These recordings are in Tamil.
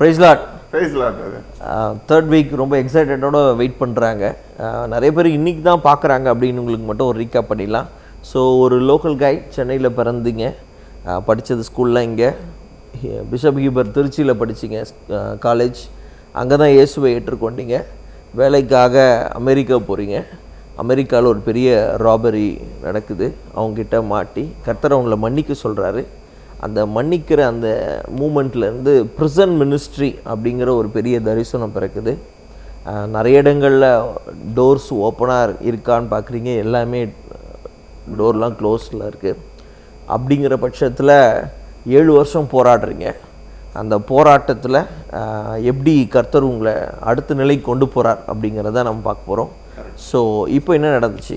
ப்ரைஸ் லாட் பிரைஸ் லாட் அது தேர்ட் வீக் ரொம்ப எக்ஸைட்டடோட வெயிட் பண்ணுறாங்க நிறைய பேர் இன்றைக்கி தான் பார்க்குறாங்க அப்படின்னு உங்களுக்கு மட்டும் ஒரு ரீகேப் பண்ணிடலாம். ஸோ ஒரு லோக்கல் கை சென்னையில் பிறந்தீங்க. அஹ், படிச்சது ஸ்கூல்லாம் இங்கே. பிஷப் ஹீபர் திருச்சியில் படிச்சீங்க காலேஜ் அங்கே தான் இயேசுவை ஏற்றுக்கொண்டீங்க. வேலைக்காக அமெரிக்கா போகிறீங்க அமெரிக்காவில் ஒரு பெரிய ராபரி நடக்குது. அவங்ககிட்ட மாட்டி கர்த்தர் அவங்கள மன்னிக்க சொல்கிறாரு அந்த மன்னிக்கிற அந்த மூமெண்ட்லேருந்து ப்ரிசன் மினிஸ்ட்ரி அப்படிங்கிற ஒரு பெரிய தரிசனம் பிறக்குது. நிறைய இடங்களில் டோர்ஸ் ஓப்பனாக இருக்கான்னு பார்க்குறீங்க எல்லாமே டோர்லாம் க்ளோஸில் இருக்குது அப்படிங்கிற பட்சத்தில் ஏழு வருஷம் போராடுறீங்க. அந்த போராட்டத்தில் எப்படி கர்த்தர் உங்களை அடுத்த நிலைக்கு கொண்டு போகிறார் அப்படிங்கிறத நம்ம பார்க்க போகிறோம் ஸோ இப்போ என்ன நடந்துச்சு?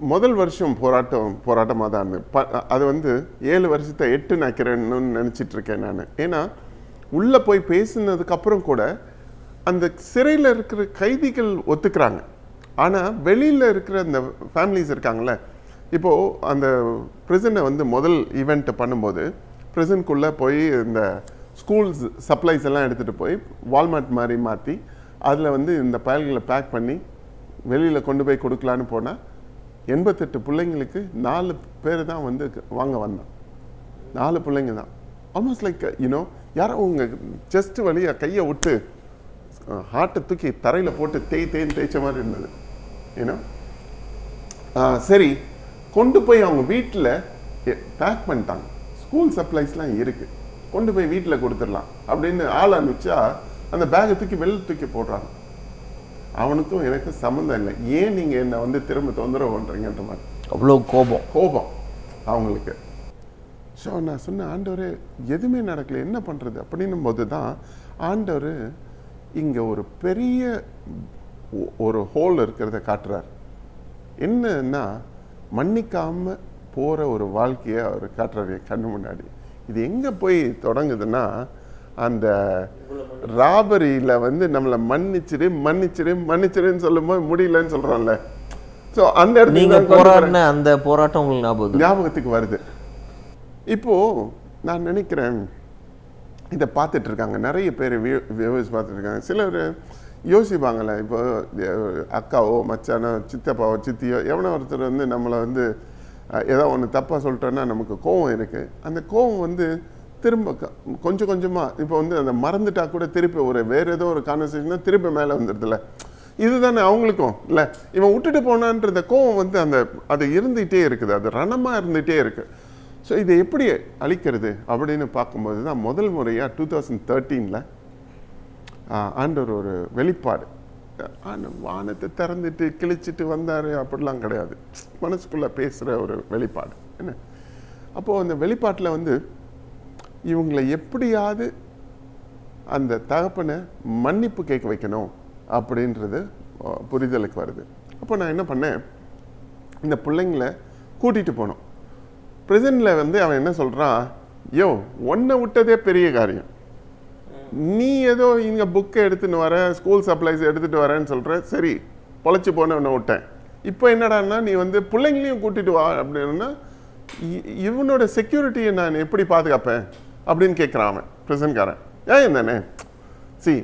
முதல் வருஷம் போராட்டம் போராட்டமாக தான் இருந்தது. ப அது வந்து ஏழு வருஷத்தை எட்டு நினைக்கிறேன்னு நினச்சிட்டு இருக்கேன் நான் ஏன்னா உள்ளே போய் பேசினதுக்கப்புறம் கூட அந்த சிறையில் இருக்கிற கைதிகள் ஒத்துக்கிறாங்க ஆனால் வெளியில் இருக்கிற அந்த ஃபேமிலிஸ் இருக்காங்கல்ல இப்போது அந்த ப்ரிசனை வந்து முதல் ஈவெண்ட்டை பண்ணும்போது ப்ரிசனுக்குள்ளே போய் இந்த ஸ்கூல்ஸ் சப்ளைஸ் எல்லாம் எடுத்துகிட்டு போய் வால்மார்ட் மாதிரி மாற்றி அதில் வந்து இந்த பயல்களை பேக் பண்ணி வெளியில் கொண்டு போய் கொடுக்கலான்னு போனால் எண்பத்தெட்டு பிள்ளைங்களுக்கு நாலு பேர் தான் வந்து வாங்க வந்தான் நாலு பிள்ளைங்க தான். ஆல்மோஸ்ட் லைக் யூனோ யாரோ உங்கள் செஸ்ட் வழியாக கையை விட்டு ஹார்ட்டை தூக்கி தரையில் போட்டு தேய் தேய்ன்னு தேய்ச்ச மாதிரி இருந்தது. ஏன்னா சரி கொண்டு போய் அவங்க வீட்டில் பேக் பண்ணிட்டாங்க. ஸ்கூல் சப்ளைஸ்லாம் இருக்குது கொண்டு போய் வீட்டில் கொடுத்துடலாம் அப்படின்னு ஆள் அனுப்பிச்சா அந்த பேக்கை தூக்கி வெளில தூக்கி போடுறாங்க. அவனுக்கும் எனக்கும் சம்மந்தம் இல்லை. ஏன் நீங்கள் என்னை வந்து திரும்ப தொந்தரவு பண்ணுறீங்கன்ற மாதிரி? அவ்வளோ கோபம். கோபம் அவங்களுக்கு. ஸோ நான் சொன்னேன் ஆண்டவர் எதுவுமே நடக்கல என்ன பண்ணுறது அப்படின்னும் போது தான் ஆண்டவர் இங்கே ஒரு பெரிய ஒரு ஹோல் இருக்கிறத காட்டுறார். என்னன்னா மன்னிக்காம போகிற ஒரு வாழ்க்கையை அவர் காட்டுறாரு என் கண்ணு முன்னாடி. இது எங்கே போய் தொடங்குதுன்னா அந்த ராபரியில் வந்து நம்மளை மன்னிச்சிடு மன்னிச்சிடு மன்னிச்சிடுன்னு சொல்லும்போது முடியலன்னு சொல்கிறோம்ல ஸோ அந்த இடத்துக்கு நீங்கள். போராடின அந்த போராட்டம் உங்களுக்கு ஞாபகம்? ஞாபகத்துக்கு வருது. இப்போ நான் நினைக்கிறேன் இதை பார்த்துட்டு இருக்காங்க. நிறைய பேர் வியூவர்ஸ் பார்த்துட்டு இருக்காங்க. சிலர் யோசிப்பாங்கல்ல இப்போ அக்காவோ மச்சானோ சித்தப்பாவோ சித்தியோ எவனோ ஒருத்தர் வந்து நம்மளை வந்து ஏதோ ஒன்று தப்பாக சொல்லிட்டோன்னா நமக்கு கோவம் இருக்குது அந்த கோவம் வந்து திரும்ப க- கொஞ்சம் கொஞ்சமாக இப்போ வந்து அந்த மறந்துட்டா கூட திருப்பி ஒரு வேறு ஏதோ ஒரு கான்வர்சேஷனா திருப்பி மேலே வந்துடுதுல இதுதானே அவங்களுக்கும் இல்லை? இவன் விட்டுட்டு போனான்றத கோவம் வந்து அந்த அது இருந்துகிட்டே இருக்குது அது ரணமாக இருந்துகிட்டே இருக்குது ஸோ இதை எப்படி அழிக்கிறது அப்படின்னு பார்க்கும்போது தான் முதல் முறையாக டூ தௌசண்ட் தேர்ட்டீனில் ஆண்டவர் ஒரு வெளிப்பாடு. வானத்தை திறந்துட்டு கிழிச்சிட்டு வந்தார் அப்படிலாம் கிடையாது. மனசுக்குள்ளே பேசுகிற ஒரு வெளிப்பாடு என்ன? அப்போது அந்த வெளிப்பாட்டில் வந்து இவங்களை எப்படியாவது அந்த தகப்பனை மன்னிப்பு கேட்க வைக்கணும் அப்படின்றது புரிதலுக்கு வருது. அப்போ நான் என்ன பண்ணேன்? இந்த பிள்ளைங்கள கூட்டிகிட்டு போனோம். ப்ரெசண்டில் வந்து அவன் என்ன சொல்கிறான் யோ ஒன்றை விட்டதே பெரிய காரியம். நீ ஏதோ இங்கே புக்கை எடுத்துன்னு வர ஸ்கூல் சப்ளைஸ் எடுத்துகிட்டு வரேன்னு சொல்கிற சரி பொழைச்சி போனவனை விட்டேன். இப்போ என்னடான்னா நீ வந்து பிள்ளைங்களையும் கூட்டிகிட்டு வா அப்படின்னா இ- இவனோட செக்யூரிட்டியை நான் எப்படி பாதுகாப்பேன்? அப்படின்னு கேட்குறான் அவன் பிரசன்காரன் ஏன் தானே சி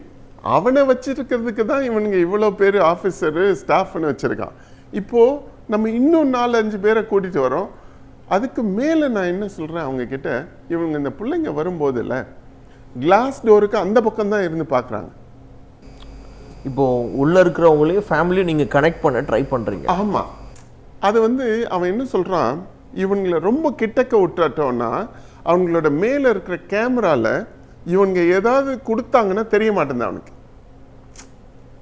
அவனை வச்சிருக்கிறதுக்கு தான் இவனுங்க இவ்வளோ பேர் ஆஃபீஸரு ஸ்டாஃப்னு வச்சுருக்கான். இப்போது நம்ம இன்னும் நாலு அஞ்சு பேரை கூட்டிகிட்டு வரோம். அதுக்கு மேலே நான் என்ன சொல்கிறேன் அவங்க கிட்ட இவங்க இந்த பிள்ளைங்க வரும்போதில்ல கிளாஸ் டோருக்கு அந்த பக்கம் தான் இருந்து பார்க்குறாங்க இப்போ உள்ள இருக்கிறவங்களையும் ஃபேமிலியும் நீங்க கனெக்ட் பண்ண ட்ரை பண்றீங்க. ஆமாம் அது வந்து அவன் என்ன சொல்கிறான் இவங்களை ரொம்ப கிட்டக்க விட்டுட்டோன்னா அவங்களோட மேலே இருக்கிற கேமராவில் இவங்க ஏதாவது கொடுத்தாங்கன்னா தெரிய மாட்டேங்குது அவனுக்கு.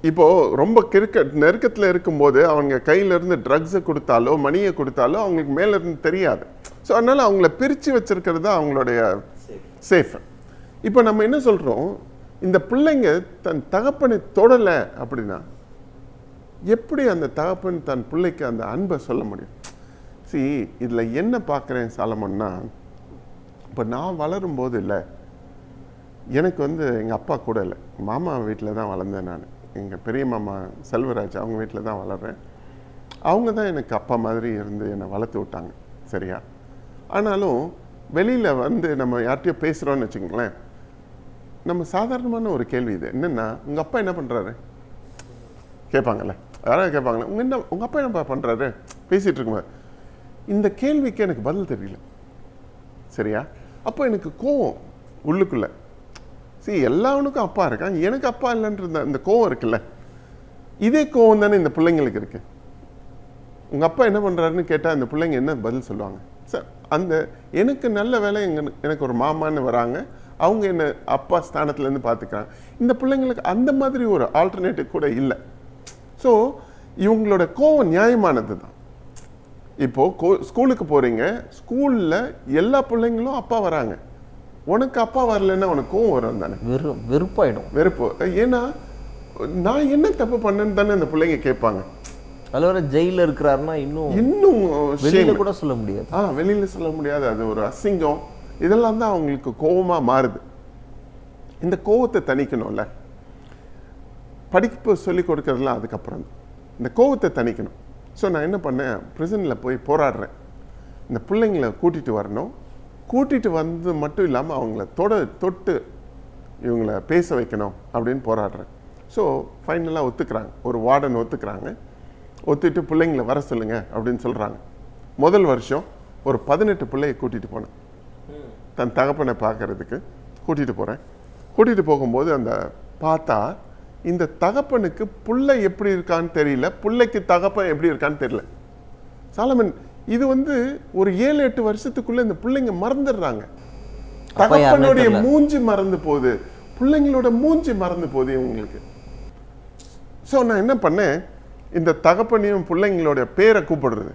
இப்போது ரொம்ப கிருக்க நெருக்கத்தில் இருக்கும்போது அவங்க கையிலேருந்து ட்ரக்ஸை கொடுத்தாலோ மணியை கொடுத்தாலோ அவங்களுக்கு மேலேருந்து தெரியாது. ஸோ அதனால் அவங்கள பிரித்து வச்சுருக்கிறது தான் அவங்களுடைய சேஃப் இப்போ நம்ம என்ன சொல்கிறோம் இந்த பிள்ளைங்க தன் தகப்பனை தொடலை அப்படின்னா எப்படி அந்த தகப்பன் தன் பிள்ளைக்கு அந்த அன்பை சொல்ல முடியும்? சி இதில் என்ன பார்க்குறேன் சாலமன்னா இப்போ நான் வளரும்போது இல்லை. எனக்கு வந்து எங்கள் அப்பா கூட இல்லை. மாமா வீட்டில் தான் வளர்ந்தேன் நான். எங்கள் பெரிய மாமா செல்வராஜ் அவங்க வீட்டில் தான் வளர்றேன். அவங்க தான் எனக்கு அப்பா மாதிரி இருந்து என்னை வளர்த்து விட்டாங்க. சரியா? ஆனாலும் வெளியில் வந்து நம்ம யார்கிட்டயோ பேசுகிறோன்னு வச்சுக்கோங்களேன். நம்ம சாதாரணமான ஒரு கேள்வி இது. என்னென்னா உங்கள் அப்பா என்ன பண்ணுறாரு கேட்பாங்கல்ல. யாராவது கேட்பாங்களே உங்கள் என்ன உங்கள் அப்பா என்னப்பா பண்ணுறாரு பேசிகிட்டு இருக்கும்போது. இந்த கேள்விக்கு எனக்கு பதில் தெரியல. சரியா? அப்போ எனக்கு கோவம் உள்ளுக்குள்ள. சரி எல்லாவனுக்கும் அப்பா இருக்கான். எனக்கு அப்பா இல்லைன்ற இந்த- கோவம் இருக்குல்ல. இதே கோவம் தானே இந்த பிள்ளைங்களுக்கு இருக்கு. உங்கள் அப்பா என்ன பண்ணுறாருன்னு கேட்டால் அந்த பிள்ளைங்க என்ன பதில் சொல்லுவாங்க? சார் அந்த எனக்கு நல்ல வேலை எங்க எனக்கு ஒரு மாமான்னு வராங்க. அவங்க என்ன அப்பா ஸ்தானத்துலேருந்து பார்த்துக்கிறாங்க இந்த பிள்ளைங்களுக்கு அந்த மாதிரி ஒரு ஆல்டர்னேட்டிவ் கூட இல்லை. ஸோ இவங்களோட கோவம் நியாயமானது தான் இப்போ கோ- ஸ்கூலுக்கு போறீங்க ஸ்கூல்ல எல்லா பிள்ளைங்களும் அப்பா வராங்க. உனக்கு அப்பா வரலன்னா உனக்கு கோவம் வரும் தானே? வெறு வெறுப்பாயிடும். வெறுப்பு. ஏன்னா நான் என்ன தப்பு பண்ணேன்னு தானே அந்த பிள்ளைங்க கேட்பாங்க. அதில் வர ஜெயிலில் இருக்கிறாருன்னா இன்னும் இன்னும் வெளியில. கூட சொல்ல முடியாது. ஆ வெளியில சொல்ல முடியாது. அது ஒரு அசிங்கம். இதெல்லாம் தான் அவங்களுக்கு கோவமா மாறுது. இந்த கோவத்தை தணிக்கணும்ல. படிப்பு சொல்லி கொடுக்கறதுலாம் அதுக்கப்புறம். இந்த கோவத்தை தணிக்கணும். ஸோ நான் என்ன பண்ணேன்? ப்ரிசனில் போய் போராடுறேன். இந்த பிள்ளைங்களை கூட்டிட்டு வரணும். கூட்டிட்டு வந்து மட்டும் இல்லாமல் அவங்கள தொட தொட்டு இவங்கள பேச வைக்கணும் அப்படின்னு போராடுறேன். ஸோ ஃபைனலாக ஒத்துக்கிறாங்க. ஒரு வார்டன் ஒத்துக்கிறாங்க. ஒத்துட்டு பிள்ளைங்கள வர சொல்லுங்க அப்படின்னு சொல்கிறாங்க முதல் வருஷம் ஒரு பதினெட்டு பிள்ளைய கூட்டிகிட்டு போனேன். தன் தகப்பனை பார்க்கறதுக்கு கூட்டிகிட்டு போகிறேன் கூட்டிகிட்டு போகும்போது அந்த பார்த்தா இந்த தகப்பனுக்கு புள்ள எப்படி இருக்கான்னு தெரியல. புள்ளைக்கு தகப்பன் எப்படி இருக்கான்னு தெரியல. சாலமன் இது வந்து ஒரு ஏழு எட்டு வருஷத்துக்குள்ள இந்த பிள்ளைங்க மறந்துடுறாங்க. தகப்பனுடைய. மூஞ்சி மறந்து போகுது. பிள்ளைங்களோட மூஞ்சி மறந்து போகுது இவங்களுக்கு. ஸோ நான் என்ன பண்ணேன்? இந்த தகப்பனையும் பிள்ளைங்களோட பேரை கூப்பிடுறது.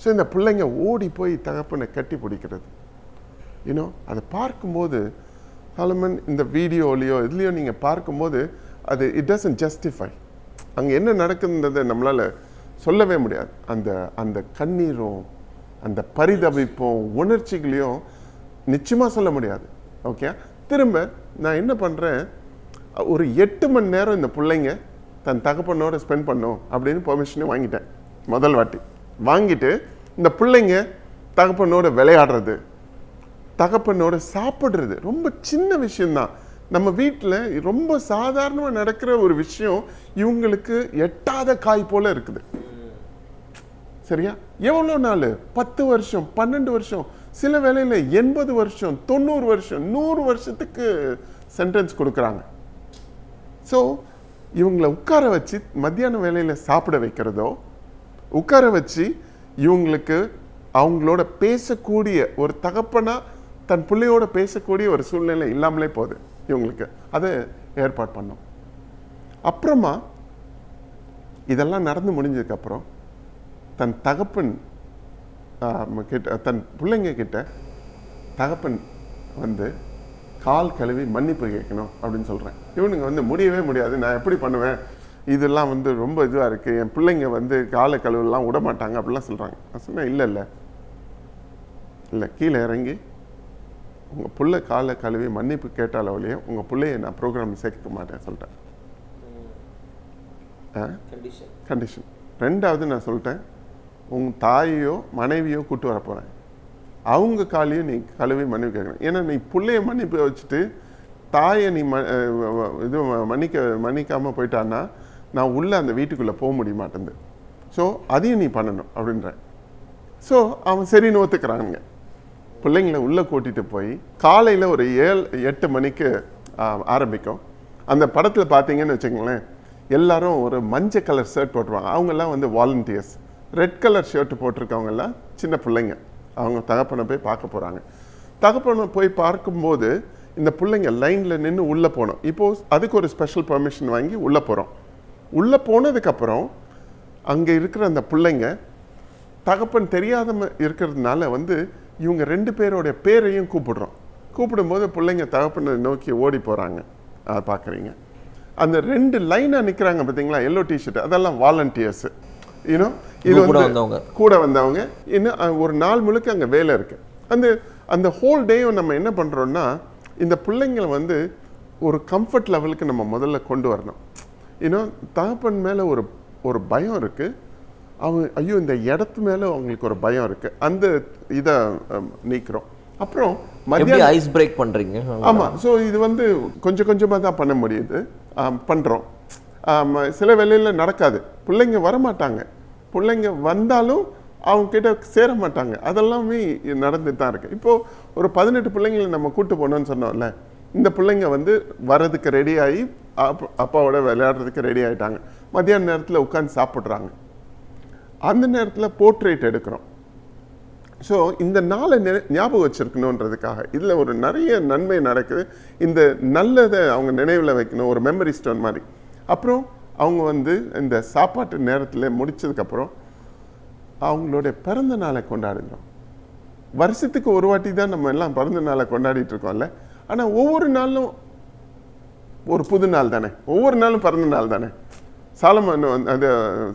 ஸோ இந்த பிள்ளைங்க ஓடி போய் தகப்பனை கட்டி பிடிக்கிறது. யூனோ அதை பார்க்கும்போது சாலமன் இந்த வீடியோலையோ இதுலேயோ நீங்கள் பார்க்கும்போது அது இட் டசன்ட் ஜஸ்டிஃபை அங்கே என்ன நடக்குதுன்றதை நம்மளால் சொல்லவே முடியாது. அந்த அந்த கண்ணீரும் அந்த பரிதவிப்பும் உணர்ச்சிகளையும் நிச்சயமாக சொல்ல முடியாது. ஓகே திரும்ப நான் என்ன பண்ணுறேன் ஒரு எட்டு மணி நேரம் இந்த பிள்ளைங்க தன் தகப்பனோட ஸ்பெண்ட் பண்ணும் அப்படின்னு பெர்மிஷனே வாங்கிட்டேன். முதல் வாட்டி. வாங்கிட்டு இந்த பிள்ளைங்க தகப்பனோட விளையாடுறது தகப்பனோட சாப்பிட்றது ரொம்ப சின்ன விஷயந்தான் நம்ம வீட்டில் ரொம்ப சாதாரணமாக நடக்கிற ஒரு விஷயம் இவங்களுக்கு எட்டாத காய் போல இருக்குது. சரியா? எவ்வளோ நாள்? பத்து வருஷம் பன்னெண்டு வருஷம் சில வேலையில் எண்பது வருஷம் தொண்ணூறு வருஷம் நூறு வருஷத்துக்கு சென்டென்ஸ் கொடுக்குறாங்க. ஸோ இவங்களை உட்கார வச்சு மத்தியான வேலையில் சாப்பிட வைக்கிறதோ உட்கார வச்சு இவங்களுக்கு அவங்களோட பேசக்கூடிய ஒரு தகப்பனா தன் பிள்ளையோட பேசக்கூடிய ஒரு சூழ்நிலை இல்லாமலே போகுது. இவங்களுக்கு அதை ஏற்பாடு பண்ணோம். அப்புறமா இதெல்லாம் நடந்து முடிஞ்சதுக்கப்புறம் தன் தகப்பன் கிட்ட தன் பிள்ளைங்க கிட்ட தகப்பன் வந்து கால் கழுவி மன்னிப்பு கேட்கணும் அப்படின்னு சொல்கிறேன் இவனுங்க வந்து முடியவே முடியாது நான் எப்படி பண்ணுவேன்? இதெல்லாம் வந்து ரொம்ப இதுவாக இருக்குது என் பிள்ளைங்க வந்து காலை கழுவலாம் விட மாட்டாங்க அப்படிலாம் சொல்கிறாங்க நான் சொன்னேன் இல்லை இல்லை. இல்லை கீழே இறங்கி உங்கள் புள்ள காலை கழுவி மன்னிப்பு கேட்டால ஒழிய உங்கள் பிள்ளைய நான் ப்ரோக்ராம் சேர்க்க மாட்டேன் சொல்லிட்டேன். கண்டிஷன் ரெண்டாவது நான் சொல்லிட்டேன் உன் தாயையோ மனைவியோ கூட்டு வர போகிறேன் அவங்க காலையும் நீ கழுவி மன்னிப்பு கேட்கணும். ஏன்னா நீ பிள்ளைய மன்னிப்பு வச்சுட்டு தாயை நீ ம இது மன்னிக்க மன்னிக்காமல் போயிட்டான்னா நான் உள்ளே அந்த வீட்டுக்குள்ளே போக முடிய மாட்டேங்குது ஸோ அதையும் நீ பண்ணணும் அப்படின்றேன். ஸோ அவன் சரின்னு ஒத்துக்கிறானுங்க. பிள்ளைங்களை உள்ளே கூட்டிகிட்டு போய் காலையில் ஒரு ஏழு எட்டு மணிக்கு ஆரம்பிக்கும். அந்த படத்தில் பார்த்தீங்கன்னு வச்சுக்கோங்களேன் எல்லாரும் ஒரு மஞ்சள் கலர் ஷர்ட் போட்டுருவாங்க. அவங்கெல்லாம் வந்து வாலண்டியர்ஸ் ரெட் கலர் ஷர்ட் போட்டிருக்கவங்கெல்லாம் சின்ன பிள்ளைங்க. அவங்க தகப்பனை போய் பார்க்க போகிறாங்க தகப்பனை போய் பார்க்கும்போது இந்த பிள்ளைங்க லைனில் நின்று உள்ளே போனோம் இப்போது அதுக்கு ஒரு ஸ்பெஷல் பெர்மிஷன் வாங்கி உள்ளே போகிறோம் உள்ளே போனதுக்கப்புறம் அங்கே இருக்கிற அந்த பிள்ளைங்க தகப்பன் தெரியாத இருக்கிறதுனால வந்து இவங்க ரெண்டு பேரோட பேரையும் கூப்பிடுறோம். கூப்பிடும்போது பிள்ளைங்க தகப்பனை நோக்கி ஓடி போகிறாங்க அதை பார்க்குறீங்க. அந்த ரெண்டு லைனாக நிற்கிறாங்க பார்த்தீங்களா? எல்லோ டிஷர்ட் அதெல்லாம் வாலண்டியர்ஸ் யூனோ இது கூட வந்து வந்தவங்க. கூட வந்தவங்க. இன்னும் ஒரு நாள் முழுக்க அங்கே வேலை இருக்கு. அந்த அந்த ஹோல் டேயும் நம்ம என்ன பண்ணுறோம்னா இந்த பிள்ளைங்களை வந்து ஒரு கம்ஃபர்ட் லெவலுக்கு நம்ம முதல்ல கொண்டு வரணும். இன்னும் தகப்பன் மேலே ஒரு ஒரு பயம் இருக்குது அவங்க ஐயோ இந்த இடத்து மேலே அவங்களுக்கு ஒரு பயம் இருக்குது அந்த இதை நீக்கிறோம். அப்புறம் மத்தியானம் ஐஸ் பிரேக் பண்றீங்க? ஆமாம் ஸோ இது வந்து கொஞ்சம் கொஞ்சமாக தான் பண்ண முடியுது. பண்ணுறோம் சில வேலையில் நடக்காது. பிள்ளைங்க வரமாட்டாங்க. பிள்ளைங்க வந்தாலும் அவங்க கிட்ட சேர மாட்டாங்க. அதெல்லாமே நடந்துட்டு தான் இருக்கு. இப்போ ஒரு பதினெட்டு பிள்ளைங்களை நம்ம கூட்டு போனோம்னு சொன்னோம்ல இந்த பிள்ளைங்க வந்து வர்றதுக்கு ரெடி ஆகி அப்ப- அப்பாவோட விளையாடுறதுக்கு ரெடி ஆயிட்டாங்க. மத்தியான நேரத்தில் உட்காந்து சாப்பிட்றாங்க. அந்த நேரத்தில் போர்ட்ரேட் எடுக்கிறோம். ஸோ இந்த நாளை நெ- ஞாபகம் வச்சுருக்கணுன்றதுக்காக இதில் ஒரு நிறைய நன்மை நடக்குது. இந்த நல்லதை அவங்க நினைவில் வைக்கணும் ஒரு மெமரி ஸ்டோன் மாதிரி. அப்புறம் அவங்க வந்து இந்த சாப்பாட்டு நேரத்தில் முடிச்சதுக்கப்புறம் அவங்களுடைய பிறந்த நாளை கொண்டாடுகிறோம். வருஷத்துக்கு ஒரு வாட்டி தான் நம்ம எல்லாம் பிறந்த நாளை கொண்டாடிட்டு இருக்கோம்ல ஆனால் ஒவ்வொரு நாளும் ஒரு புது நாள் தானே? ஒவ்வொரு நாளும் பிறந்த நாள் தானே? சாலமன் வந்து- அந்த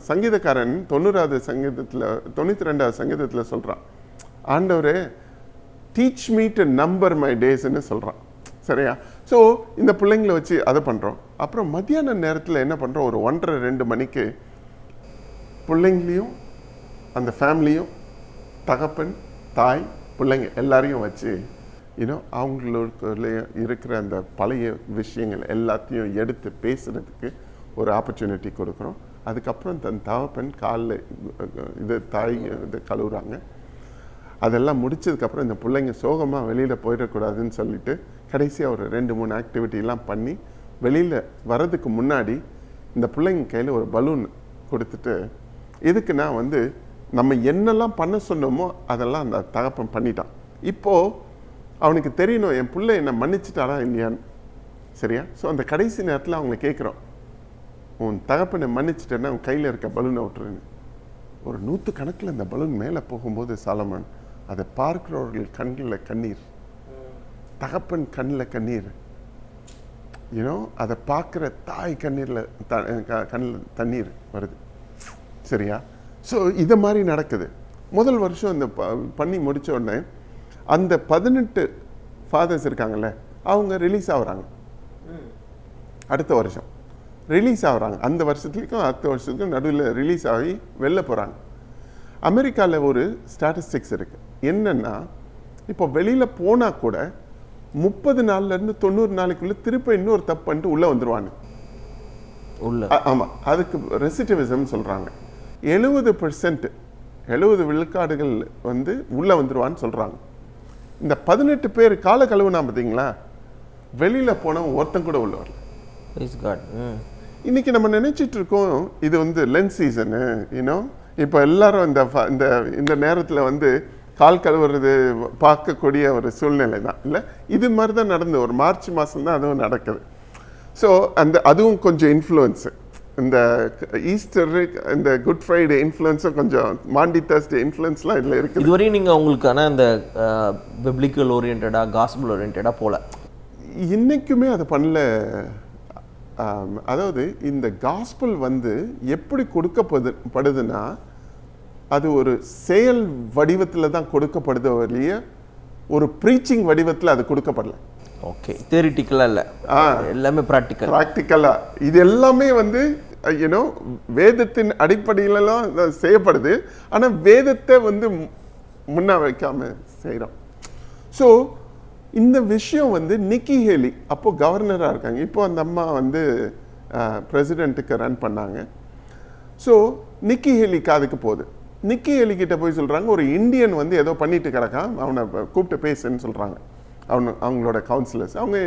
சங்கீதக்காரன் தொண்ணூறாவது சங்கீதத்தில் தொண்ணூற்றி ரெண்டாவது சங்கீதத்தில் சொல்கிறான் ஆண்டவரே teach me to number my டேஸ்ன்னு சொல்கிறான் சரியா? ஸோ இந்த பிள்ளைங்களை வச்சு அதை பண்ணுறோம் அப்புறம் மத்தியான நேரத்தில் என்ன பண்ணுறோம் ஒரு ஒன்றரை ரெண்டு மணிக்கு பிள்ளைங்களையும் அந்த ஃபேமிலியும் தகப்பன் தாய் பிள்ளைங்க எல்லாரையும் வச்சு இன்னும் அவங்களுக்குள்ள இருக்கிற அந்த பழைய விஷயங்கள் எல்லாத்தையும் எடுத்து பேசுகிறதுக்கு ஒரு ஆப்பர்ச்சுனிட்டி கொடுக்குறோம் அதுக்கப்புறம் தன் தவப்பெண் காலில் இது தாய் இது கழுவுறாங்க. அதெல்லாம் முடிச்சதுக்கப்புறம் இந்த பிள்ளைங்க சோகமாக வெளியில் போயிடக்கூடாதுன்னு சொல்லிட்டு கடைசியாக ஒரு ரெண்டு மூணு ஆக்டிவிட்டிலாம் பண்ணி வெளியில் வர்றதுக்கு முன்னாடி இந்த பிள்ளைங்க கையில் ஒரு பலூன் கொடுத்துட்டு இதுக்குன்னா வந்து நம்ம என்னெல்லாம் பண்ண சொன்னோமோ அதெல்லாம் அந்த தகப்பன் பண்ணிட்டான். இப்போது அவனுக்கு தெரியணும் என் பிள்ளை என்னை மன்னிச்சிட்டாரா இல்லையான்னு. சரியா? ஸோ அந்த கடைசி நேரத்தில் அவங்க கேட்குறோம். உன் தகப்பனை மன்னிச்சிட்டேன்னா உன் கையில் இருக்க பலூனை விட்டுருன்னு ஒரு நூற்று கணக்கில் அந்த பலூன் மேலே போகும்போது சாலமன் அதை பார்க்கிறவர்கள் கண்களில் கண்ணீர். தகப்பன் கண்ணில் கண்ணீர். யூனோ அதை பார்க்குற தாய் கண்ணீரில் த கண்ணில் தண்ணீர் வருது. சரியா? ஸோ இதை மாதிரி நடக்குது. முதல் வருஷம் இந்த ப பண்ணி முடிச்ச உடனே அந்த பதினெட்டு ஃபாதர்ஸ் இருக்காங்கல்ல அவங்க ரிலீஸ் ஆகுறாங்க. அடுத்த வருஷம். ரிலீஸ் ஆகுறாங்க. அந்த வருஷத்துலேயும் அடுத்த வருஷத்துக்கும் நடுவில் ரிலீஸ் ஆகி வெளில போகிறாங்க அமெரிக்காவில் ஒரு ஸ்டாட்டிஸ்டிக்ஸ் இருக்கு. என்னன்னா இப்போ வெளியில் போனால் கூட முப்பது நாள்லேருந்து தொண்ணூறு நாளைக்குள்ள திருப்ப இன்னொரு தப்பு பண்ணிட்டு உள்ளே வந்துருவாங்க. உள்ள. ஆ- ஆமா. அதுக்கு ரெசிட்டிவிசம் சொல்றாங்க. எழுபது பெர்சன்ட் எழுபது விழுக்காடுகள் வந்து உள்ள வந்துருவான்னு சொல்றாங்க. இந்த பதினெட்டு பேர் கால கழுவுனா பார்த்தீங்களா வெளியில போனவன் ஒருத்தன் கூட உள்ள வரல. ப்ளீஸ் காட் ம். இன்னைக்கு நம்ம நினைச்சிட்டு இருக்கோம் இது வந்து லென்ஸ் சீசனு யூனோ இப்போ எல்லாரும் இந்த இந்த இந்த நேரத்தில் வந்து கால் கழுவுறது பார்க்கக்கூடிய ஒரு சூழ்நிலை தான். இல்லை? இது மாதிரி தான் நடந்து ஒரு மார்ச் மாதம் தான் அதுவும் நடக்குது. ஸோ அந்த அதுவும் கொஞ்சம் இன்ஃப்ளூயன்ஸு இந்த ஈஸ்டர் இந்த குட் ஃப்ரைடே இன்ஃப்ளூயன்ஸும் கொஞ்சம் மாண்டி தர்ஸ்டே இன்ஃப்ளூயன்ஸ்லாம் இதில் இருக்குது. இதுவரையும் நீங்கள் உங்களுக்கான அந்த பிப்ளிக்கல் ஓரியன்டாக காஸ்பிள் ஓரியன்டாக போல. இன்னைக்குமே அதை பண்ணல அதாவது இந்த காஸ்பல் வந்து எப்படி கொடுக்கப்படுது படுதுன்னா அது ஒரு செயல் வடிவத்தில் தான் கொடுக்கப்படுது வழிய ஒரு ப்ரீச்சிங் வடிவத்தில் அது கொடுக்கப்படல. ஓகே தேரிட்டிக்கலாக இல்லை. ஆ. எல்லாமே ப்ராக்டிக்கல் ப்ராக்டிக்கலா இது எல்லாமே வந்து யூனோ வேதத்தின் அடிப்படையிலலாம் செய்யப்படுது. ஆனா வேதத்தை வந்து முன்ன வைக்காம செய்றோம். ஸோ இந்த விஷயம் வந்து நிக்கி ஹேலி அப்போது கவர்னராக இருக்காங்க. இப்போ அந்த அம்மா வந்து ப்ரெசிடெண்ட்டுக்கு ரன் பண்ணாங்க. ஸோ நிக்கி ஹேலி காதுக்கு போகுது. நிக்கி ஹேலி கிட்ட போய் சொல்கிறாங்க ஒரு இந்தியன் வந்து ஏதோ பண்ணிட்டு கிடக்கான் அவனை கூப்பிட்டு பேசுன்னு சொல்கிறாங்க அவனு அவங்களோட கவுன்சிலர்ஸ் அவங்க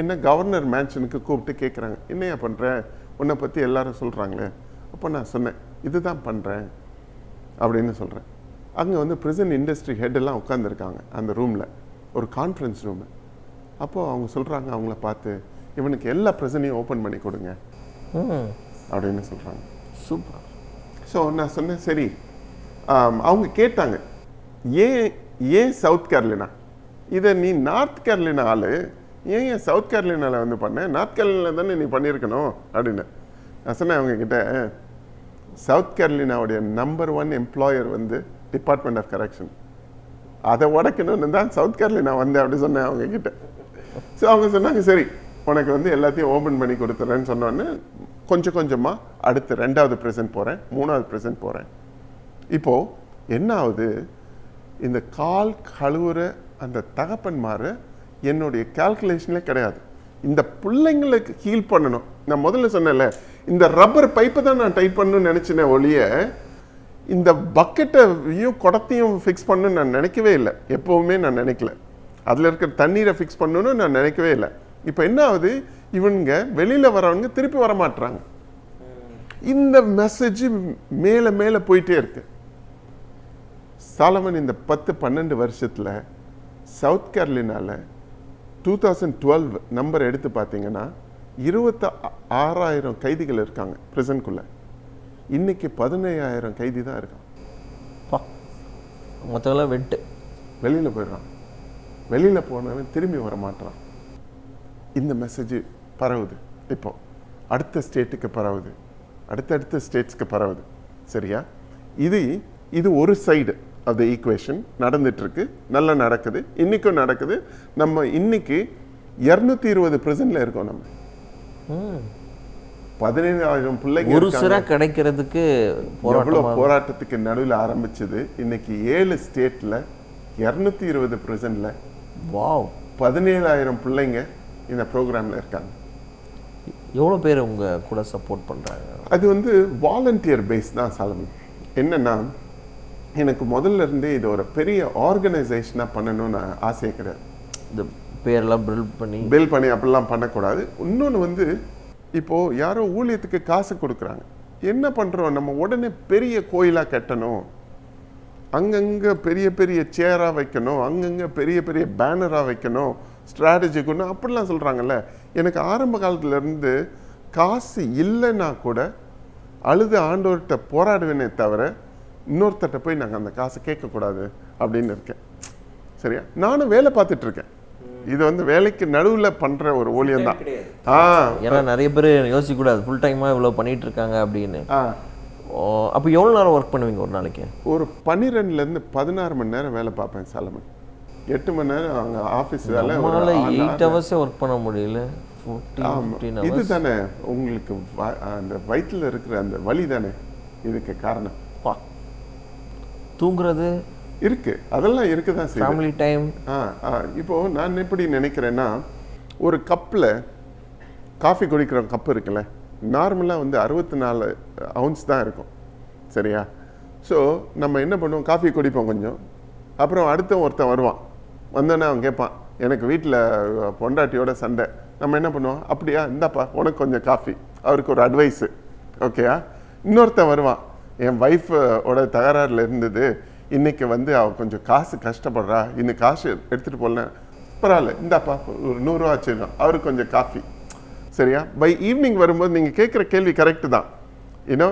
என்ன கவர்னர் மேன்ஷனுக்கு கூப்பிட்டு கேட்குறாங்க என்னையா பண்ணுற உன்னை பற்றி எல்லாரும் சொல்கிறாங்களே அப்போ நான் சொன்னேன் இதுதான் பண்ணுறேன் அப்படின்னு சொல்கிறேன் அங்கே வந்து ப்ரிசன் இண்டஸ்ட்ரி ஹெட்டெல்லாம் உட்காந்துருக்காங்க அந்த ரூமில் ஒரு கான்ஃபரன்ஸ் ரூமு அப்போது அவங்க சொல்கிறாங்க அவங்கள பார்த்து இவனுக்கு எல்லா ப்ரெசனையும் ஓப்பன் பண்ணி கொடுங்க. அப்படின்னு சொல்கிறாங்க சூப்பர் ஸோ நான் சொன்னேன் சரி. அவங்க கேட்டாங்க ஏன் ஏன் சவுத் கேரளினா இதை நீ நார்த் கேரளினா ஆளு ஏன் ஏன் சவுத் கேரளினால வந்து பண்ண? நார்த் கேரளினா தானே நீ பண்ணியிருக்கணும்? அப்படின்னு. நான் சொன்னேன் அவங்க கிட்ட சவுத் கேரளினாவுடைய நம்பர் ஒன் எம்ப்ளாயர் வந்து டிபார்ட்மெண்ட் ஆஃப் கரெக்ஷன் அதை உடைக்கணும்னு தான் சவுத் கேரளினா வந்தேன் அப்படி சொன்னேன் அவங்க கிட்ட. ஸோ அவங்க சொன்னாங்க சரி உனக்கு வந்து எல்லாத்தையும் ஓப்பன் பண்ணி கொடுத்துறேன்னு சொன்னோன்னே கொஞ்சம் கொஞ்சமாக அடுத்து ரெண்டாவது ப்ரெசன்ட் போகிறேன் மூணாவது ப்ரெசன்ட் போகிறேன் இப்போது என்ன ஆகுது? இந்த கால் கழுவுற அந்த தகப்பன்மார் என்னுடைய கால்குலேஷனில் கிடையாது. இந்த பிள்ளைங்களுக்கு ஹீல் பண்ணணும். நான் முதல்ல சொன்னேன்ல இந்த ரப்பர் பைப்பை தான் நான் டைட் பண்ணணும்னு நினச்சினேன் ஒழிய இந்த பக்கெட்டையும் குடத்தையும் ஃபிக்ஸ் பண்ணணும்னு நான் நினைக்கவே இல்லை. எப்போவுமே நான் நினைக்கல. அதில் இருக்கிற தண்ணீரை ஃபிக்ஸ் பண்ணணும்னு நான் நினைக்கவே இல்லை. இப்போ என்ன ஆகுது? இவனுங்க வெளியில் வரவங்க திருப்பி வரமாட்டுறாங்க இந்த மெசேஜ் மேலே மேலே போயிட்டே இருக்கு. சாலமன் இந்த பத்து பன்னெண்டு வருஷத்தில் சவுத் கேரளினால டூ தௌசண்ட் டுவெல் நம்பர் எடுத்து பார்த்தீங்கன்னா இருபத்த ஆறாயிரம் கைதிகள் இருக்காங்க ப்ரிசன்குள்ளே இன்னைக்கு பதினையாயிரம் கைதி தான் இருக்கான். பா மற்றவெல்லாம் வெட்டு. வெளியில் போயிடுறான். வெளியில் போனவன் திரும்பி வர மாட்டான் இந்த மெசேஜ் பரவுது. இப்போ அடுத்த ஸ்டேட்டுக்கு பரவுது. அடுத்தடுத்த ஸ்டேட்ஸ்க்கு பரவுது. சரியா? இது இது ஒரு சைடு ஆஃப் த ஈக்குவேஷன் நடந்துட்டு இருக்கு நல்லா நடக்குது. இன்னைக்கும் நடக்குது. நம்ம இன்னைக்கு இரநூத்தி இருபது ப்ரெசன்ட்ல இருக்கோம் நம்ம. பதினேழாயிரம் பிள்ளைங்க ஒரு. சிரா கிடைக்கிறதுக்கு எவ்வளோ போராட்டம் போராட்டத்துக்கு நடுவில் ஆரம்பிச்சது? இன்னைக்கு ஏழு ஸ்டேட்ல இரநூத்தி இருபது ப்ரெசன்ட்ல வாவ். பதினேழாயிரம் பிள்ளைங்க இந்த ப்ரோக்ராம்ல இருக்காங்க. எவ்வளோ பேர் உங்க கூட சப்போர்ட் பண்றாங்க? அது வந்து வாலண்டியர் பேஸ் தான் சாலமன் என்னன்னா எனக்கு முதல்ல இருந்தே இது ஒரு பெரிய ஆர்கனைசேஷனாக பண்ணணும்னு ஆசையே கிடையாது இந்த பேர்லாம் பில்ட் பண்ணி பில் பண்ணி அப்படிலாம் பண்ணக்கூடாது. இன்னொன்று வந்து இப்போது யாரோ ஊழியத்துக்கு காசு கொடுக்குறாங்க. என்ன பண்ணுறோம் நம்ம உடனே பெரிய கோயிலாக கட்டணும். அங்கங்கே பெரிய பெரிய சேராக வைக்கணும். அங்கங்கே பெரிய பெரிய பேனராக வைக்கணும். ஸ்ட்ராட்டஜி கொண்டு அப்படிலாம் சொல்கிறாங்கல்ல எனக்கு ஆரம்ப காலத்துலேருந்து காசு இல்லைன்னா கூட அழுது ஆண்டோர்கிட்ட போராடுவேனே தவிர இன்னொருத்தட்ட போய் நாங்கள் அந்த காசை கேட்கக்கூடாது அப்படின்னு இருக்கேன். சரியா? நானும் வேலை பார்த்துட்ருக்கேன் இது வந்து வேலைக்கு நடுவில் பண்ணுற ஒரு ஊழியம் தான் ஆ. ஏன்னா நிறைய பேர் யோசிக்க கூடாது ஃபுல் டைமா இவ்வளவு பண்ணிட்டு இருக்காங்க அப்படின்னு அப்போ எவ்வளோ நேரம் ஒர்க் பண்ணுவீங்க ஒரு நாளைக்கு? ஒரு பன்னிரெண்டுலேருந்து பதினாறு மணி நேரம் வேலை பார்ப்பேன் சாலமன். எட்டு மணி நேரம் அங்கே ஆஃபீஸ் வேலை எயிட் ஹவர்ஸே ஒர்க் பண்ண முடியல. இது தானே உங்களுக்கு அந்த வயிற்றுல இருக்கிற அந்த வலி தானே. இதுக்கு காரணம். பா. தூங்குறது இருக்கு. அதெல்லாம் இருக்க தான் ஃபேமிலி டைம் ஆ ஆ. இப்போ நான் எப்படி நினைக்கிறேன்னா ஒரு கப்பில் காஃபி குடிக்கிற கப் இருக்குல்ல நார்மலாக வந்து அறுபத்தி நாலு அவுன்ஸ் தான் இருக்கும். சரியா? ஸோ நம்ம என்ன பண்ணுவோம்? காஃபி குடிப்போம் கொஞ்சம். அப்புறம் அடுத்த ஒருத்தன் வருவான். வந்தோன்னே அவன் கேட்பான் எனக்கு வீட்டில் பொண்டாட்டியோட சண்டை. நம்ம என்ன பண்ணுவோம்? அப்படியா இந்தாப்பா உனக்கு கொஞ்சம் காஃபி அவருக்கு ஒரு அட்வைஸு ஓகேயா இன்னொருத்தன் வருவான். என் ஒய்ஃபோட தகராறுல இருந்தது. இன்னைக்கு வந்து அவ கொஞ்சம் காசு கஷ்டப்படுறா. இன்னும் காசு எடுத்துகிட்டு போகல பரவாயில்ல. இந்தாப்பா ஒரு நூறுரூவா வச்சுருக்கோம். அவருக்கு கொஞ்சம் காஃபி. சரியா? பை ஈவினிங் வரும்போது நீங்கள் கேட்குற கேள்வி கரெக்டு தான். ஏன்னா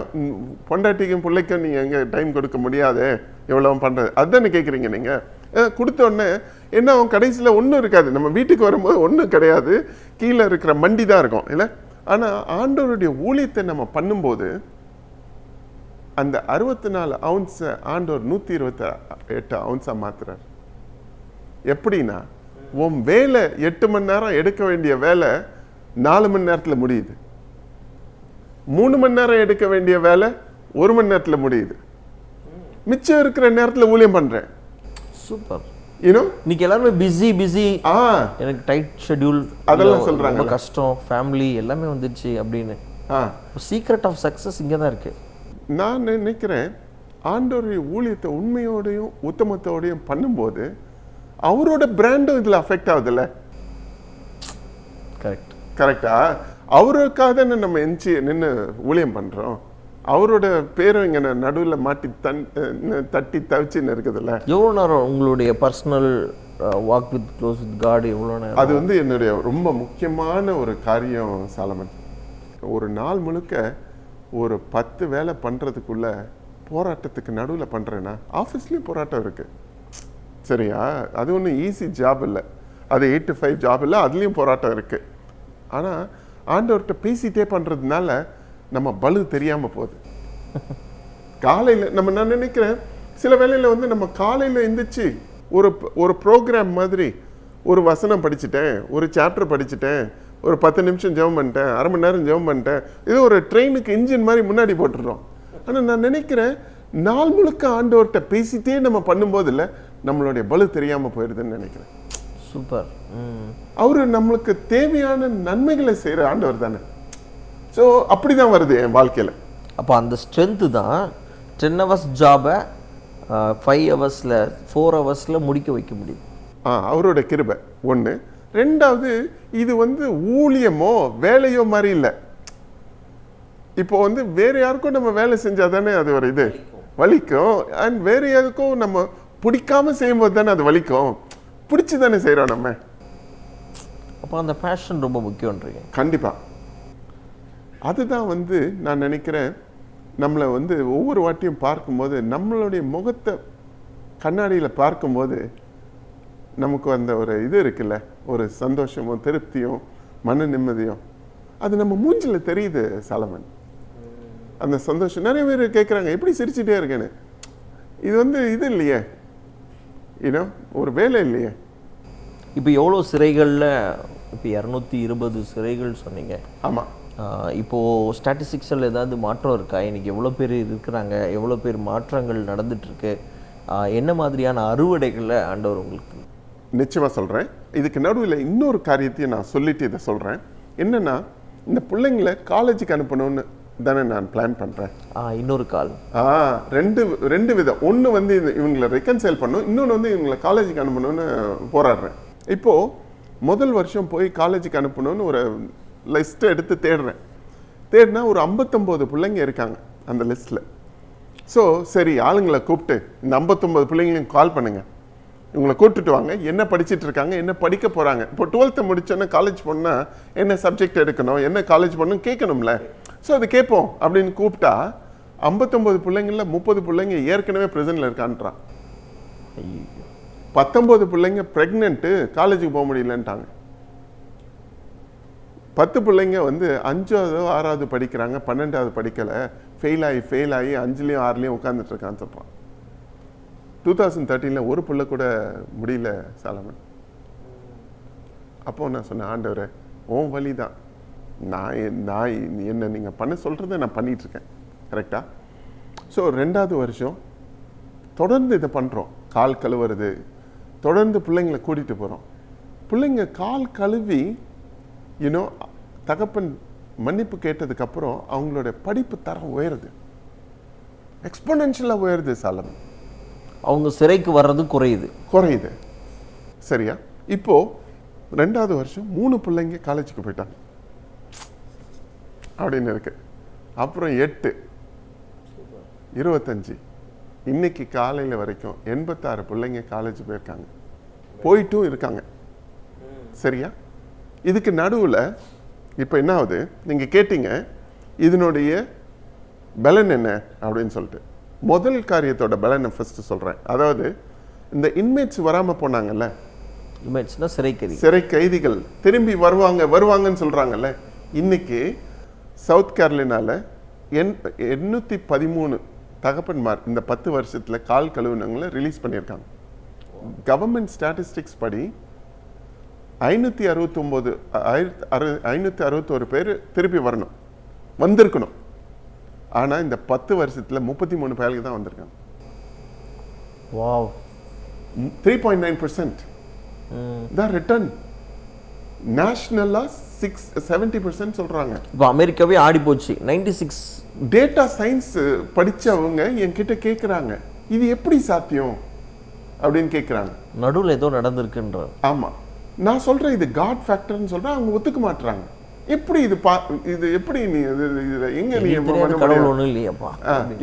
பொண்டாட்டிக்கும் பிள்ளைக்கும் நீங்கள் எங்கே டைம் கொடுக்க முடியாதே. எவ்வளோ பண்ணுறது அதுதானே கேட்குறீங்க நீங்கள் கொடுத்தோடனே என்ன அவன் கடைசியில் ஒன்றும் இருக்காது. நம்ம வீட்டுக்கு வரும்போது ஒன்றும் கிடையாது. கீழே இருக்கிற மண்டி தான் இருக்கும். இல்லை? ஆனால் ஆண்டவருடைய ஊழியத்தை நம்ம பண்ணும்போது அந்த அறுபத்தி நாலு அவுன்ஸை ஆண்டவர் நூற்றி இருபத்தி எட்டு அவுன்ஸாக மாத்துறார். எப்படின்னா உன் வேலை எட்டு மணி நேரம் எடுக்க வேண்டிய வேலை நாலு மணி நேரத்தில் முடியுது. மூணு மணி நேரம் எடுக்க வேண்டிய வேலை ஒரு மணி நேரத்தில் முடியுது. மிச்சம் இருக்கிற நேரத்தில் ஊழியம் பண்ணுறேன் சூப்பர் யூனோ இன்னைக்கு எல்லாருமே பிஸி பிஸி ஆ. எனக்கு டைட் ஷெட்யூல் அதெல்லாம். ரொம்ப கஷ்டம். ஃபேமிலி எல்லாமே வந்துருச்சு அப்படின்னு. ஆ. சீக்ரெட் ஆஃப் சக்ஸஸ் இங்கே தான் இருக்கு. நான் நினைக்கிறேன் ஆண்டவருடைய ஊழியத்தை உண்மையோடையும் உத்தமத்தோடையும் பண்ணும்போது அவரோட பிராண்டும் இதில் அஃபெக்ட் ஆகுதுல்ல? கரெக்ட் கரெக்டா அவருக்காக தானே நம்ம எஞ்சி நின்று ஊழியம் பண்ணுறோம் அவரோட பேரும் இங்கே நடுவில் மாட்டி தன் தட்டி தவிச்சுன்னு இருக்குதுல்ல? எவ்வளோ நேரம் உங்களுடைய personal walk with close with God எவ்வளோ நேரம்? அது வந்து என்னுடைய ரொம்ப முக்கியமான ஒரு காரியம் சாலமன். ஒரு நாள் முழுக்க ஒரு பத்து வேலை பண்ணுறதுக்குள்ள போராட்டத்துக்கு நடுவில் பண்ணுறேன்னா ஆஃபீஸ்லேயும் போராட்டம் இருக்குது சரியா? அது ஒன்றும் ஈஸி ஜாப் இல்லை. அது எயிட் டு ஃபைவ் ஜாப் இல்லை அதுலேயும் போராட்டம் இருக்குது ஆனால் ஆண்டவர்கிட்ட பேசிட்டே பண்ணுறதுனால நம்ம பலு தெரியாமல் போகுது. காலையில் நம்ம நான் நினைக்கிறேன் சில வேளையில் வந்து நம்ம காலையில் எந்திரிச்சு ஒரு ஒரு ப்ரோக்ராம் மாதிரி ஒரு வசனம் படிச்சுட்டேன் ஒரு சாப்டர் படிச்சுட்டேன் ஒரு பத்து நிமிஷம் ஜெபம் பண்ணிட்டேன் அரை மணி நேரம் ஜெபம் பண்ணிட்டேன். இது ஒரு ட்ரெயினுக்கு இன்ஜின் மாதிரி முன்னாடி போட்டுடுறோம். ஆனால் நான் நினைக்கிறேன் நாள் முழுக்க ஆண்டவர்கிட்ட பேசிட்டே நம்ம பண்ணும்போது இல்லை நம்மளுடைய பலு தெரியாம போயிடுதுன்னு நினைக்கிறேன். சூப்பர். அவரு நம்மளுக்கு தேவையான நன்மைகளை செய்யற ஆண்டவர் தானே. ஸோ அப்படிதான் வருது என் வாழ்க்கையில. அப்போ அந்த ஸ்ட்ரென்த்து தான் டென் ஹவர்ஸ் ஜாபை ஃபைவ் ஹவர்ஸில் ஃபோர் ஹவர்ஸில் முடிக்க வைக்க முடியுது ஆ அவரோட கிருபை. ஒன்று ரெண்டாவது இது வந்து ஊழியமோ வேலையோ மாதிரி இல்லை. இப்போ வந்து வேற யாருக்கும் நம்ம வேலை செஞ்சா தானே அது ஒரு இது. வலிக்கும். அண்ட் வேற யாருக்கும் நம்ம பிடிக்காம செய்யும்போது தானே அது வலிக்கும். பிடிச்சி தானே செய்கிறோம் நம்ம. அப்போ அந்த பேஷன் ரொம்ப முக்கியன்றீங்க கண்டிப்பா. அதுதான் வந்து நான் நினைக்கிறேன் நம்மளை வந்து ஒவ்வொரு வாட்டியும் பார்க்கும்போது நம்மளுடைய முகத்தை கண்ணாடியில் பார்க்கும்போது நமக்கு அந்த ஒரு இது இருக்குல்ல. ஒரு சந்தோஷமும் திருப்தியும் மன நிம்மதியும். அது நம்ம மூஞ்சில தெரியுது சலமன். அந்த சந்தோஷம் நிறைய பேர் கேட்குறாங்க எப்படி சிரிச்சிட்டே இருக்கேன்னு? இது வந்து இது இல்லையே. ஏன்னா ஒரு வேலை இல்லையே. இப்போ எவ்வளோ சிறைகளில் இப்போ இரநூத்தி இருபது சிறைகள் சொன்னீங்க. ஆமாம் ஆஹ் இப்போ ஸ்டாட்டிஸ்டிக்ஸில் ஏதாவது மாற்றம் இருக்கா? இன்னைக்கு எவ்வளோ பேர் இருக்கிறாங்க? எவ்வளோ பேர் மாற்றங்கள் நடந்துட்டுருக்கு என்ன மாதிரியான அறுவடைகளில் ஆண்டவர் உங்களுக்கு நிச்சயமா சொல்றேன். இதுக்கு நடுவில் இன்னொரு காரியத்தையும் நான் சொல்லிட்டு இதை சொல்றேன். என்னன்னா இந்த பிள்ளைங்களை காலேஜுக்கு அனுப்பணும்னு தானே நான் பிளான் பண்றேன். ஆஹ் இன்னொரு கால். ஆ ரெண்டு ரெண்டு விதம். ஒன்று வந்து இவங்களை ரெக்கன்சைல் பண்ணும் இன்னொன்று வந்து இவங்களை காலேஜுக்கு அனுப்பணும்னு போராடுறேன். இப்போ முதல் வருஷம் போய் காலேஜுக்கு அனுப்பணும்னு ஒரு லிஸ்ட்டை எடுத்து தேடுறேன். தேடினா ஒரு ஐம்பத்தொம்போது பிள்ளைங்க இருக்காங்க அந்த லிஸ்ட்டில் ஸோ சரி ஆளுங்களை கூப்பிட்டு இந்த ஐம்பத்தொம்போது பிள்ளைங்களையும் கால் பண்ணுங்க. இவங்களை கூட்டுட்டு வாங்க. என்ன படிச்சுட்டு இருக்காங்க என்ன படிக்க போகிறாங்க இப்போ டுவெல்த்து முடிச்சோன்னே காலேஜ் போனால் என்ன சப்ஜெக்ட் எடுக்கணும் என்ன காலேஜ் பண்ணணும் கேட்கணும்ல. ஸோ அது கேட்போம் அப்படின்னு கூப்பிட்டா ஐம்பத்தொம்போது பிள்ளைங்களில் முப்பது பிள்ளைங்க ஏற்கனவே ப்ரெசென்ட்ல இருக்கான்றான். பத்தொம்போது பிள்ளைங்க ப்ரெக்னென்ட்டு காலேஜுக்கு போக முடியலன்ட்டாங்க. பத்து பிள்ளைங்க வந்து அஞ்சாவது ஆறாவது படிக்கிறாங்க பன்னெண்டாவது படிக்கலை. ஃபெயில் ஆகி ஃபெயில் ஆகி அஞ்சுலேயும் ஆறுலேயும் உட்காந்துட்டு இருக்கான்னு சொல்கிறான் டூ தௌசண்ட் தேர்ட்டீனில் ஒரு பிள்ளை கூட முடியல சாலமன். அப்போது நான் சொன்னேன் ஆண்டவரே உன் வழி தான் நான் என்- நான் என்னை என்ன நீங்கள் பண்ண சொல்கிறத நான் பண்ணிகிட்ருக்கேன் இருக்கேன் ஸோ ரெண்டாவது வருஷம் தொடர்ந்து இதை பண்ணுறோம் கால் கழுவுறது தொடர்ந்து பிள்ளைங்களை கூட்டிகிட்டு போகிறோம் பிள்ளைங்க கால் கழுவி யூனோ தகப்பன் மன்னிப்பு கேட்டதுக்கப்புறம் அவங்களோட படிப்பு தரம் உயருது. எக்ஸ்போனென்ஷியலாக உயருது சாலம் அவங்க சிறைக்கு வர்றது குறையுது. குறையுது. சரியா? இப்போ ரெண்டாவது வருஷம் மூணு பிள்ளைங்க காலேஜுக்கு போயிட்டாங்க. அப்படின்னு இருக்கு. அப்புறம் எட்டு. இருபத்தஞ்சு. இன்னைக்கு காலையில் வரைக்கும் எண்பத்தாறு பிள்ளைங்க காலேஜ் போயிருக்காங்க. போயிட்டும் இருக்காங்க. சரியா? இதுக்கு நடுவில் இப்போ என்ன ஆகுது? நீங்கள் கேட்டீங்க இதனுடைய பலன் என்ன? அப்படின்னு சொல்லிட்டு. முதல் காரியத்தோட பலனை ஃபர்ஸ்ட் சொல்கிறேன் அதாவது இந்த இன்மேட்ஸ் வராமல் போனாங்கல்ல? இமேஜ்னா சிறைக்கறி சிறை கைதிகள். திரும்பி வருவாங்க வருவாங்கன்னு சொல்றாங்கல்ல? இன்னைக்கு சவுத் கேரளினால எண் எண்ணூற்றி பதிமூணு தகப்பன்மார் இந்த பத்து வருஷத்துல கால் கழுவுனவங்களை ரிலீஸ் பண்ணியிருக்காங்க. கவர்மெண்ட் ஸ்டாட்டிஸ்டிக்ஸ் படி ஐநூற்றி அறுபத்தொம்போது ஐநூற்றி அறுபத்தோரு பேர் திருப்பி வரணும். வந்திருக்கணும். ஆனா இந்த பத்து வருஷத்துல முப்பத்தி மூணு பேருக்கு தான் வந்திருக்காங்க. Wow. Three point nine percent தான் ரிட்டர்ன் நேஷ்னலாக சிக்ஸ் செவன்ட்டி பர்சன்ட் சொல்கிறாங்க இப்போ அமெரிக்காவே ஆடி போச்சு. நைன்டி சிக்ஸ் டேட்டா சயின்ஸ் படிச்சவங்க என்கிட்ட கேட்குறாங்க இது எப்படி சாத்தியம்? அப்படின்னு கேட்குறாங்க நடுவில் ஏதோ நடந்திருக்குன்ற. ஆமாம் நான் சொல்கிறேன் இது காட் ஃபேக்டர்னு சொல்கிறேன் அவங்க ஒத்துக்க மாட்டுறாங்க எப்படி இது பா இது எப்படி நீ இது இது எங்கே நீ கடவுள்? ஒன்றும் இல்லையாப்பா.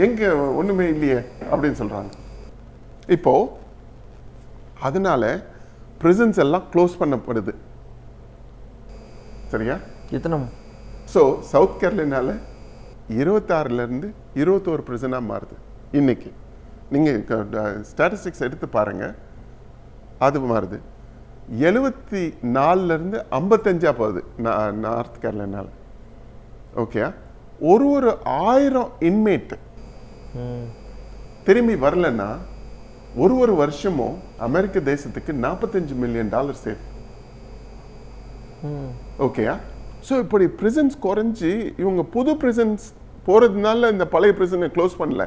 எங்க ஒண்ணுமே இல்லையே அப்படின்னு சொல்றாங்க. இப்போ அதனால prisons எல்லாம் க்ளோஸ் பண்ணப்படுது. சரியா? எத்தனை? ஸோ சவுத் கேரளினால இருபத்தாறுல இருந்து இருபத்தோரு பிரிசனாக மாறுது. இன்னைக்கு. நீங்கள் ஸ்டாட்டிஸ்டிக்ஸ் எடுத்து பாருங்க. அது மாறுது. எழுபத்தி நாலுலேருந்து ஐம்பத்தஞ்சா போகுது. நார்த் கேரளினால. ஓகே ஒரு ஒரு ஆயிரம் இன்மேட் ம். திரும்பி வரலன்னா ஒரு ஒரு வருஷமும் அமெரிக்க தேசத்துக்கு நாற்பத்தஞ்சு மில்லியன் டாலர் சேவ் ம். ஓகேயா? ஸோ இப்படி பிரிசன்ஸ் குறைஞ்சி இவங்க புது பிரிசன்ஸ் போகிறதுனால இந்த பழைய பிரிசனை க்ளோஸ் பண்ணல.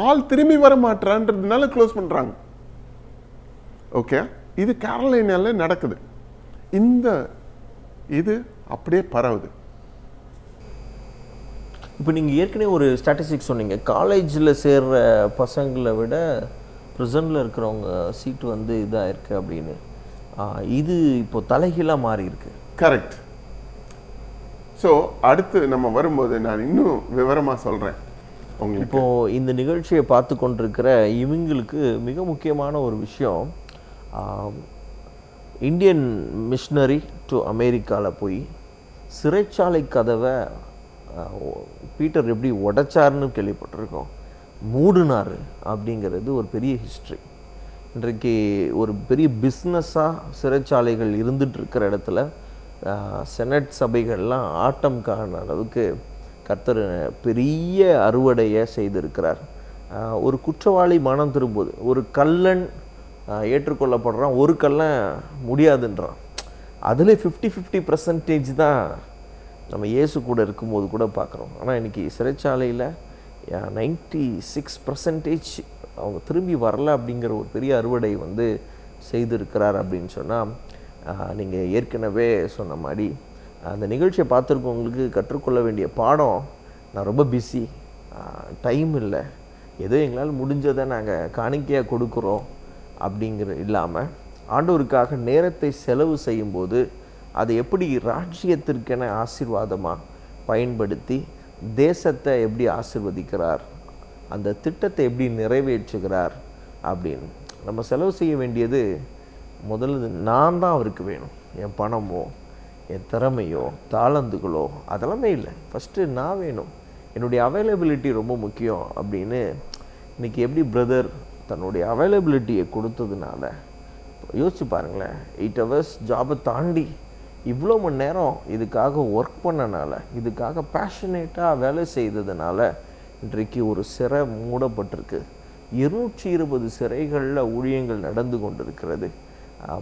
ஆள் திரும்பி வர மாட்டான்றதுனால க்ளோஸ் பண்ணுறாங்க ஓகே இது கேரளைனால நடக்குது. இந்த இது அப்படியே பரவுது. இப்போ நீங்கள் ஏற்கனவே ஒரு ஸ்டாட்டிஸ்டிக்ஸ் சொன்னீங்க. காலேஜில் சேர்ற பசங்களை விட ப்ரிசனில் இருக்கிறவங்க சீட்டு வந்து இதாக இருக்கு அப்படின்னு இது இப்போ தலைகீழாக மாறி இருக்கு கரெக்ட் ஸோ அடுத்து நம்ம வரும்போது நான் இன்னும் விவரமா சொல்றேன். உங்களுக்கு. இப்போ இந்த நிகழ்ச்சியை பார்த்து கொண்டிருக்கிற இவங்களுக்கு மிக முக்கியமான ஒரு விஷயம் இந்தியன் மிஷினரி டு அமெரிக்காவில் போய் சிறைச்சாலை கதவை பீட்டர் எப்படி உடைச்சாருன்னு கேள்விப்பட்டிருக்கோம். மூடுனார் அப்படிங்கிறது ஒரு பெரிய ஹிஸ்ட்ரி இன்றைக்கு ஒரு பெரிய பிஸ்னஸாக சிறைச்சாலைகள் இருந்துட்டு இருக்கிற இடத்துல செனட் சபைகள்லாம் ஆட்டம் காண அளவுக்கு கர்த்தர் பெரிய அறுவடையை செய்திருக்கிறார். ஒரு குற்றவாளி மனம் திரும்புவது ஒரு கல்லன் ஏற்றுக்கொள்ளப்படுறான். ஒரு கல்லாம் முடியாதுன்றான். அதில் ஃபிஃப்டி ஃபிஃப்டி பர்சன்டேஜ் தான் நம்ம இயேசு கூட இருக்கும்போது கூட பார்க்குறோம். ஆனால் இன்றைக்கி சிறைச்சாலையில் நைன்டி சிக்ஸ் பர்சன்டேஜ் அவங்க திரும்பி வரல அப்படிங்கிற ஒரு பெரிய அறுவடை வந்து செய்திருக்கிறார் அப்படின்னு சொன்னால் நீங்கள் ஏற்கனவே சொன்ன மாதிரி அந்த நிகழ்ச்சியை பார்த்துருக்கவங்களுக்கு கற்றுக்கொள்ள வேண்டிய பாடம் நான் ரொம்ப பிஸி டைம் இல்லை. ஏதோ எங்களால் முடிஞ்சதை நாங்கள் காணிக்கையாக கொடுக்குறோம். அப்படிங்கிற இல்லாமல் ஆண்டவருக்காக நேரத்தை செலவு செய்யும்போது அதை எப்படி ராஜ்யத்திற்கென ஆசீர்வாதமாக பயன்படுத்தி தேசத்தை எப்படி ஆசிர்வதிக்கிறார் அந்த திட்டத்தை எப்படி நிறைவேற்றுகிறார் அப்படின்னு. நம்ம செலவு செய்ய வேண்டியது முதல்ல நான் தான் அவருக்கு வேணும். என் பணமோ என் திறமையோ தாளந்துகளோ அதெல்லாமே இல்லை. ஃபஸ்ட்டு நான் வேணும். என்னுடைய அவைலபிலிட்டி ரொம்ப முக்கியம் அப்படின்னு இன்னைக்கு எப்படி பிரதர் தன்னுடைய அவைலபிலிட்டியை கொடுத்ததுனால யோசிச்சு பாருங்களேன் எயிட் ஹவர்ஸ் ஜாபை தாண்டி இவ்வளோ மணி நேரம் இதுக்காக ஒர்க் பண்ணனால இதுக்காக பேஷனேட்டாக வேலை செய்ததுனால இன்றைக்கு ஒரு சிறை மூடப்பட்டிருக்கு. இருநூற்றி இருபது சிறைகளில் ஊழியங்கள் நடந்து கொண்டிருக்கிறது.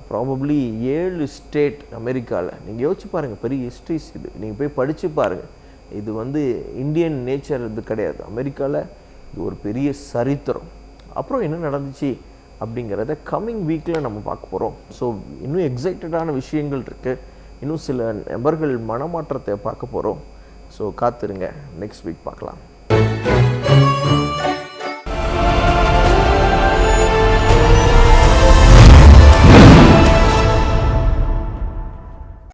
ப்ராபப்ளி ஏழு ஸ்டேட் அமெரிக்காவில் நீங்கள் யோசிச்சு பாருங்கள் பெரிய ஹிஸ்ட்ரிஸ் இது. நீங்கள் போய் படித்து பாருங்கள் இது வந்து இந்தியன் நேச்சர் இது கிடையாது. அமெரிக்காவில் இது ஒரு பெரிய சரித்திரம். அப்புறம் என்ன நடந்துச்சு அப்படிங்கிறத கம்மிங் வீக்கில் நம்ம பார்க்க போகிறோம் ஸோ இன்னும் எக்ஸைட்டடான விஷயங்கள் இருக்குது இன்னும் சில நபர்கள் மனமாற்றத்தை பார்க்க போகிறோம் ஸோ காத்துருங்க. நெக்ஸ்ட் வீக் பார்க்கலாம்.